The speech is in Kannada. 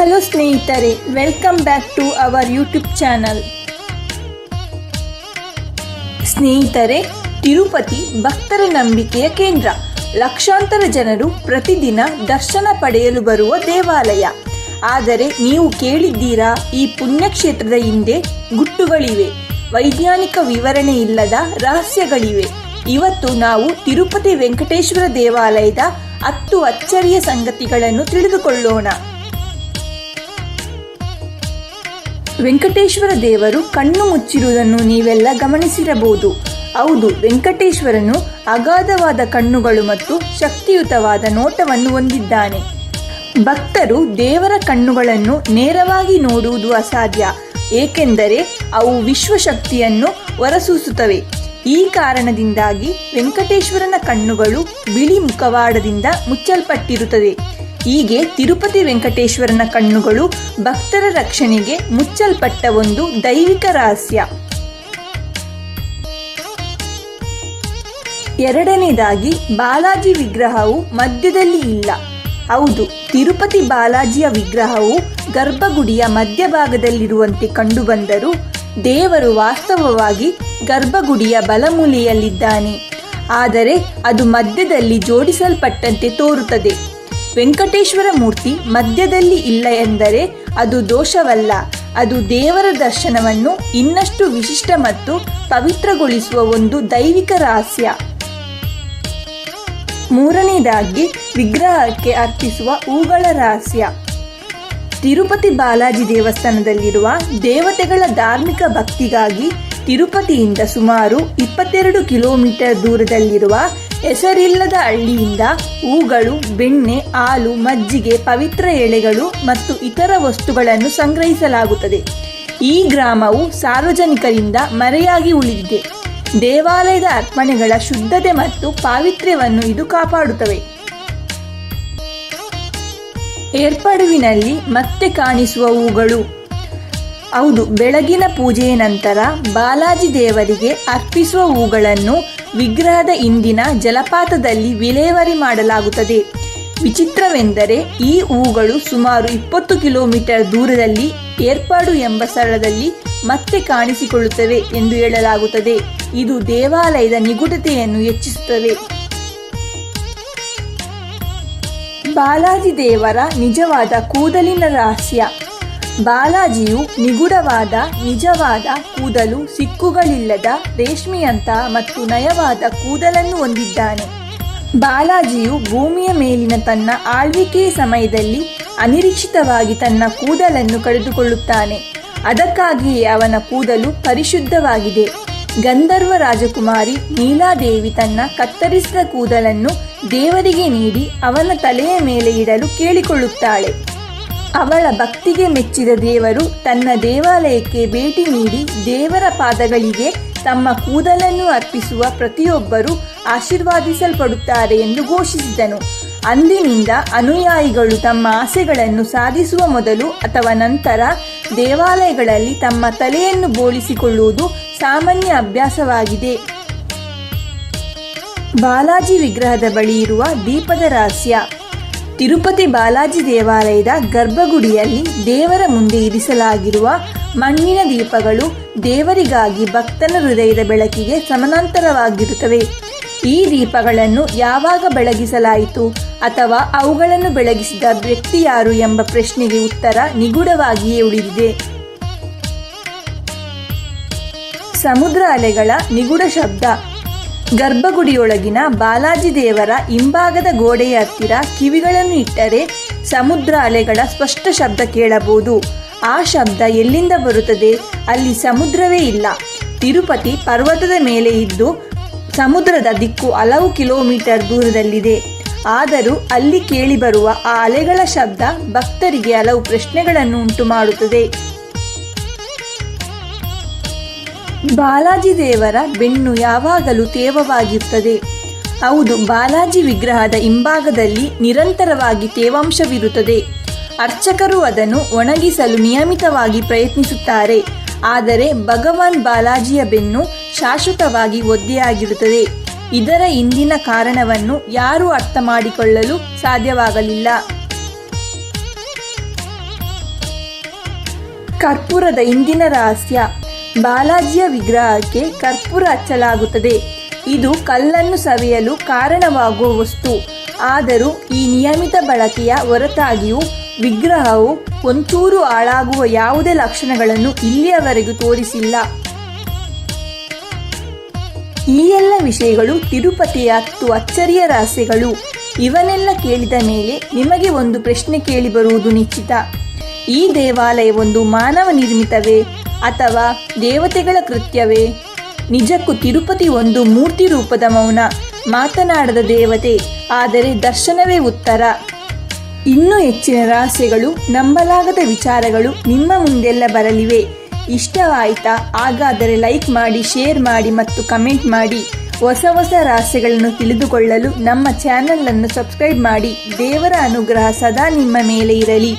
ಹಲೋ ಸ್ನೇಹಿತರೆ welcome back to our YouTube channel ಸ್ನೇಹಿತರೆ, ತಿರುಪತಿ ಭಕ್ತರ ನಂಬಿಕೆಯ ಕೇಂದ್ರ. ಲಕ್ಷಾಂತರ ಜನರು ಪ್ರತಿದಿನ ದರ್ಶನ ಪಡೆಯಲು ಬರುವ ದೇವಾಲಯ. ಆದರೆ ನೀವು ಕೇಳಿದ್ದೀರಾ, ಈ ಪುಣ್ಯಕ್ಷೇತ್ರದ ಹಿಂದೆ ಗುಟ್ಟುಗಳಿವೆ. ವೈಜ್ಞಾನಿಕ ವಿವರಣೆ ಇಲ್ಲದ ರಹಸ್ಯಗಳಿವೆ. ಇವತ್ತು ನಾವು ತಿರುಪತಿ ವೆಂಕಟೇಶ್ವರ ದೇವಾಲಯದ ಹತ್ತು ಅಚ್ಚರಿಯ ಸಂಗತಿಗಳನ್ನು ತಿಳಿದುಕೊಳ್ಳೋಣ. ವೆಂಕಟೇಶ್ವರ ದೇವರು ಕಣ್ಣು ಮುಚ್ಚಿರುವುದನ್ನು ನೀವೆಲ್ಲ ಗಮನಿಸಿರಬಹುದು. ಹೌದು, ವೆಂಕಟೇಶ್ವರನು ಅಗಾಧವಾದ ಕಣ್ಣುಗಳು ಮತ್ತು ಶಕ್ತಿಯುತವಾದ ನೋಟವನ್ನು ಹೊಂದಿದ್ದಾನೆ. ಭಕ್ತರು ದೇವರ ಕಣ್ಣುಗಳನ್ನು ನೇರವಾಗಿ ನೋಡುವುದು ಅಸಾಧ್ಯ, ಏಕೆಂದರೆ ಅವು ವಿಶ್ವಶಕ್ತಿಯನ್ನು ಹೊರಸೂಸುತ್ತವೆ. ಈ ಕಾರಣದಿಂದಾಗಿ ವೆಂಕಟೇಶ್ವರನ ಕಣ್ಣುಗಳು ಬಿಳಿ ಮುಖವಾಡದಿಂದ ಮುಚ್ಚಲ್ಪಟ್ಟಿರುತ್ತದೆ. ಹೀಗೆ ತಿರುಪತಿ ವೆಂಕಟೇಶ್ವರನ ಕಣ್ಣುಗಳು ಭಕ್ತರ ರಕ್ಷಣೆಗೆ ಮುಚ್ಚಲ್ಪಟ್ಟ ಒಂದು ದೈವಿಕ ರಹಸ್ಯ. ಎರಡನೇದಾಗಿ, ಬಾಲಾಜಿ ವಿಗ್ರಹವು ಮಧ್ಯದಲ್ಲಿ ಇಲ್ಲ. ಹೌದು, ತಿರುಪತಿ ಬಾಲಾಜಿಯ ವಿಗ್ರಹವು ಗರ್ಭಗುಡಿಯ ಮಧ್ಯಭಾಗದಲ್ಲಿರುವಂತೆ ಕಂಡುಬಂದರೂ ದೇವರು ವಾಸ್ತವವಾಗಿ ಗರ್ಭಗುಡಿಯ ಬಲಮೂಲೆಯಲ್ಲಿದ್ದಾನೆ. ಆದರೆ ಅದು ಮಧ್ಯದಲ್ಲಿ ಜೋಡಿಸಲ್ಪಟ್ಟಂತೆ ತೋರುತ್ತದೆ. ವೆಂಕಟೇಶ್ವರ ಮೂರ್ತಿ ಮಧ್ಯದಲ್ಲಿ ಇಲ್ಲ ಎಂದರೆ ಅದು ದೋಷವಲ್ಲ. ಅದು ದೇವರ ದರ್ಶನವನ್ನು ಇನ್ನಷ್ಟು ವಿಶಿಷ್ಟ ಮತ್ತು ಪವಿತ್ರಗೊಳಿಸುವ ಒಂದು ದೈವಿಕ ರಹಸ್ಯ. ಮೂರನೇದಾಗಿ, ವಿಗ್ರಹಕ್ಕೆ ಅರ್ಪಿಸುವ ಹೂಗಳ ರಹಸ್ಯ. ತಿರುಪತಿ ಬಾಲಾಜಿ ದೇವಸ್ಥಾನದಲ್ಲಿರುವ ದೇವತೆಗಳ ಧಾರ್ಮಿಕ ಭಕ್ತಿಗಾಗಿ ತಿರುಪತಿಯಿಂದ ಸುಮಾರು ಇಪ್ಪತ್ತೆರಡು ಕಿಲೋಮೀಟರ್ ದೂರದಲ್ಲಿರುವ ಹೆಸರಿಲ್ಲದ ಹಳ್ಳಿಯಿಂದ ಹೂಗಳು, ಬೆಣ್ಣೆ, ಹಾಲು, ಮಜ್ಜಿಗೆ, ಪವಿತ್ರ ಎಳೆಗಳು ಮತ್ತು ಇತರ ವಸ್ತುಗಳನ್ನು ಸಂಗ್ರಹಿಸಲಾಗುತ್ತದೆ. ಈ ಗ್ರಾಮವು ಸಾರ್ವಜನಿಕರಿಂದ ಮರೆಯಾಗಿ ಉಳಿದಿದೆ. ದೇವಾಲಯದ ಅರ್ಪಣೆಗಳ ಶುದ್ಧತೆ ಮತ್ತು ಪಾವಿತ್ರ್ಯವನ್ನು ಇದು ಕಾಪಾಡುತ್ತವೆ. ಏರ್ಪಡುವಿನಲ್ಲಿ ಮತ್ತೆ ಕಾಣಿಸುವ ಹೂಗಳು. ಹೌದು, ಬೆಳಗಿನ ಪೂಜೆಯ ನಂತರ ಬಾಲಾಜಿ ದೇವರಿಗೆ ಅರ್ಪಿಸುವ ಹೂಗಳನ್ನು ವಿಗ್ರಹದ ಇಂದಿನ ಜಲಪಾತದಲ್ಲಿ ವಿಲೇವಾರಿ ಮಾಡಲಾಗುತ್ತದೆ. ವಿಚಿತ್ರವೆಂದರೆ ಈ ಹೂಗಳು ಸುಮಾರು ಇಪ್ಪತ್ತು ಕಿಲೋಮೀಟರ್ ದೂರದಲ್ಲಿ ಏರ್ಪಾಡು ಎಂಬ ಸ್ಥಳದಲ್ಲಿ ಮತ್ತೆ ಕಾಣಿಸಿಕೊಳ್ಳುತ್ತವೆ ಎಂದು ಹೇಳಲಾಗುತ್ತದೆ. ಇದು ದೇವಾಲಯದ ನಿಗೂಢತೆಯನ್ನು ಹೆಚ್ಚಿಸುತ್ತವೆ. ಬಾಲಾಜಿ ದೇವರ ನಿಜವಾದ ಕೂದಲಿನ ರಹಸ್ಯ. ಬಾಲಾಜಿಯು ನಿಗೂಢವಾದ, ನಿಜವಾದ ಕೂದಲು ಸಿಕ್ಕುಗಳಿಲ್ಲದ, ರೇಷ್ಮೆಯಂತ ಮತ್ತು ನಯವಾದ ಕೂದಲನ್ನು ಹೊಂದಿದ್ದಾನೆ. ಬಾಲಾಜಿಯು ಭೂಮಿಯ ಮೇಲಿನ ತನ್ನ ಆಳ್ವಿಕೆಯ ಸಮಯದಲ್ಲಿ ಅನಿರೀಕ್ಷಿತವಾಗಿ ತನ್ನ ಕೂದಲನ್ನು ಕಳೆದುಕೊಳ್ಳುತ್ತಾನೆ. ಅದಕ್ಕಾಗಿಯೇ ಅವನ ಕೂದಲು ಪರಿಶುದ್ಧವಾಗಿದೆ. ಗಂಧರ್ವ ರಾಜಕುಮಾರಿ ನೀಲಾದೇವಿ ತನ್ನ ಕತ್ತರಿಸಿದ ಕೂದಲನ್ನು ದೇವರಿಗೆ ನೀಡಿ ಅವನ ತಲೆಯ ಮೇಲೆ ಇಡಲು ಕೇಳಿಕೊಳ್ಳುತ್ತಾಳೆ. ಅವಳ ಭಕ್ತಿಗೆ ಮೆಚ್ಚಿದ ದೇವರು ತನ್ನ ದೇವಾಲಯಕ್ಕೆ ಭೇಟಿ ನೀಡಿ ದೇವರ ಪಾದಗಳಿಗೆ ತಮ್ಮ ಕೂದಲನ್ನು ಅರ್ಪಿಸುವ ಪ್ರತಿಯೊಬ್ಬರೂ ಆಶೀರ್ವಾದಿಸಲ್ಪಡುತ್ತಾರೆ ಎಂದು ಘೋಷಿಸಿದನು. ಅಂದಿನಿಂದ ಅನುಯಾಯಿಗಳು ತಮ್ಮ ಆಸೆಗಳನ್ನು ಸಾಧಿಸುವ ಮೊದಲು ಅಥವಾ ನಂತರ ದೇವಾಲಯಗಳಲ್ಲಿ ತಮ್ಮ ತಲೆಯನ್ನು ಬೋಳಿಸಿಕೊಳ್ಳುವುದು ಸಾಮಾನ್ಯ ಅಭ್ಯಾಸವಾಗಿದೆ. ಬಾಲಾಜಿ ವಿಗ್ರಹದ ಬಳಿ ಇರುವ ದೀಪದ ರಹಸ್ಯ. ತಿರುಪತಿ ಬಾಲಾಜಿ ದೇವಾಲಯದ ಗರ್ಭಗುಡಿಯಲ್ಲಿ ದೇವರ ಮುಂದೆ ಇರಿಸಲಾಗಿರುವ ಮಣ್ಣಿನ ದೀಪಗಳು ದೇವರಿಗಾಗಿ ಭಕ್ತನ ಹೃದಯದ ಬೆಳಕಿಗೆ ಸಮಾನಾಂತರವಾಗಿರುತ್ತವೆ. ಈ ದೀಪಗಳನ್ನು ಯಾವಾಗ ಬೆಳಗಿಸಲಾಯಿತು ಅಥವಾ ಅವುಗಳನ್ನು ಬೆಳಗಿಸಿದ ವ್ಯಕ್ತಿ ಯಾರು ಎಂಬ ಪ್ರಶ್ನೆಗೆ ಉತ್ತರ ನಿಗೂಢವಾಗಿಯೇ ಉಳಿದಿದೆ. ಸಮುದ್ರ ಅಲೆಗಳ ನಿಗೂಢ ಶಬ್ದ ಗರ್ಭಗುಡಿಯೊಳಗಿನ ಬಾಲಾಜಿ ದೇವರ ಹಿಂಭಾಗದ ಗೋಡೆಯ ಹತ್ತಿರ ಕಿವಿಗಳನ್ನು ಇಟ್ಟರೆ ಸಮುದ್ರ ಅಲೆಗಳ ಸ್ಪಷ್ಟ ಶಬ್ದ ಕೇಳಬಹುದು. ಆ ಶಬ್ದ ಎಲ್ಲಿಂದ ಬರುತ್ತದೆ? ಅಲ್ಲಿ ಸಮುದ್ರವೇ ಇಲ್ಲ. ತಿರುಪತಿ ಪರ್ವತದ ಮೇಲೆ ಇದ್ದು ಸಮುದ್ರದ ದಿಕ್ಕು ಹಲವು ಕಿಲೋಮೀಟರ್ ದೂರದಲ್ಲಿದೆ. ಆದರೂ ಅಲ್ಲಿ ಕೇಳಿಬರುವ ಆ ಅಲೆಗಳ ಶಬ್ದ ಭಕ್ತರಿಗೆ ಹಲವು ಪ್ರಶ್ನೆಗಳನ್ನು ಉಂಟು ಮಾಡುತ್ತದೆ ಬಾಲಾಜಿ ದೇವರ ಬೆನ್ನು ಯಾವಾಗಲೂ ತೇವವಾಗಿರುತ್ತದೆ. ಹೌದು, ಬಾಲಾಜಿ ವಿಗ್ರಹದ ಹಿಂಭಾಗದಲ್ಲಿ ನಿರಂತರವಾಗಿ ತೇವಾಂಶವಿರುತ್ತದೆ. ಅರ್ಚಕರು ಅದನ್ನು ಒಣಗಿಸಲು ನಿಯಮಿತವಾಗಿ ಪ್ರಯತ್ನಿಸುತ್ತಾರೆ. ಆದರೆ ಭಗವಾನ್ ಬಾಲಾಜಿಯ ಬೆನ್ನು ಶಾಶ್ವತವಾಗಿ ಒದ್ದೆಯಾಗಿರುತ್ತದೆ. ಇದರ ಹಿಂದಿನ ಕಾರಣವನ್ನು ಯಾರೂ ಅರ್ಥ ಮಾಡಿಕೊಳ್ಳಲು ಸಾಧ್ಯವಾಗಲಿಲ್ಲ. ಕರ್ಪೂರದ ಇಂದಿನ ರಹಸ್ಯ. ಬಾಲಾಜಿಯ ವಿಗ್ರಹಕ್ಕೆ ಕರ್ಪೂರ ಹಚ್ಚಲಾಗುತ್ತದೆ. ಇದು ಕಲ್ಲನ್ನು ಸವಿಯಲು ಕಾರಣವಾಗುವ ವಸ್ತು. ಆದರೂ ಈ ನಿಯಮಿತ ಬಳಕೆಯ ಹೊರತಾಗಿಯೂ ವಿಗ್ರಹವು ಒಂಚೂರು ಹಾಳಾಗುವ ಯಾವುದೇ ಲಕ್ಷಣಗಳನ್ನು ಇಲ್ಲಿಯವರೆಗೂ ತೋರಿಸಿಲ್ಲ. ಈ ಎಲ್ಲ ವಿಷಯಗಳು ತಿರುಪತಿಯ ಹತ್ತು ಅಚ್ಚರಿಯ ರಹಸ್ಯಗಳು. ಇವನ್ನೆಲ್ಲ ಕೇಳಿದ ಮೇಲೆ ನಿಮಗೆ ಒಂದು ಪ್ರಶ್ನೆ ಕೇಳಿ ಬರುವುದು ನಿಶ್ಚಿತ. ಈ ದೇವಾಲಯವೊಂದು ಮಾನವ ನಿರ್ಮಿತವೇ? ಅಥವಾ ದೇವತೆಗಳ ಕೃತ್ಯವೇ? ನಿಜಕ್ಕೂ ತಿರುಪತಿ ಒಂದು ಮೂರ್ತಿ ರೂಪದ ಮೌನ. ಮಾತನಾಡದ ದೇವತೆ, ಆದರೆ ದರ್ಶನವೇ ಉತ್ತರ. ಇನ್ನೂ ಹೆಚ್ಚಿನ ರಹಸ್ಯಗಳು, ನಂಬಲಾಗದ ವಿಚಾರಗಳು ನಿಮ್ಮ ಮುಂದೆಲ್ಲ ಬರಲಿವೆ. ಇಷ್ಟವಾಯಿತಾ? ಹಾಗಾದರೆ ಲೈಕ್ ಮಾಡಿ, ಶೇರ್ ಮಾಡಿ ಮತ್ತು ಕಮೆಂಟ್ ಮಾಡಿ. ಹೊಸ ಹೊಸ ರಹಸ್ಯಗಳನ್ನು ತಿಳಿದುಕೊಳ್ಳಲು ನಮ್ಮ ಚಾನೆಲ್ ಅನ್ನು ಸಬ್ಸ್ಕ್ರೈಬ್ ಮಾಡಿ. ದೇವರ ಅನುಗ್ರಹ ಸದಾ ನಿಮ್ಮ ಮೇಲೆ ಇರಲಿ.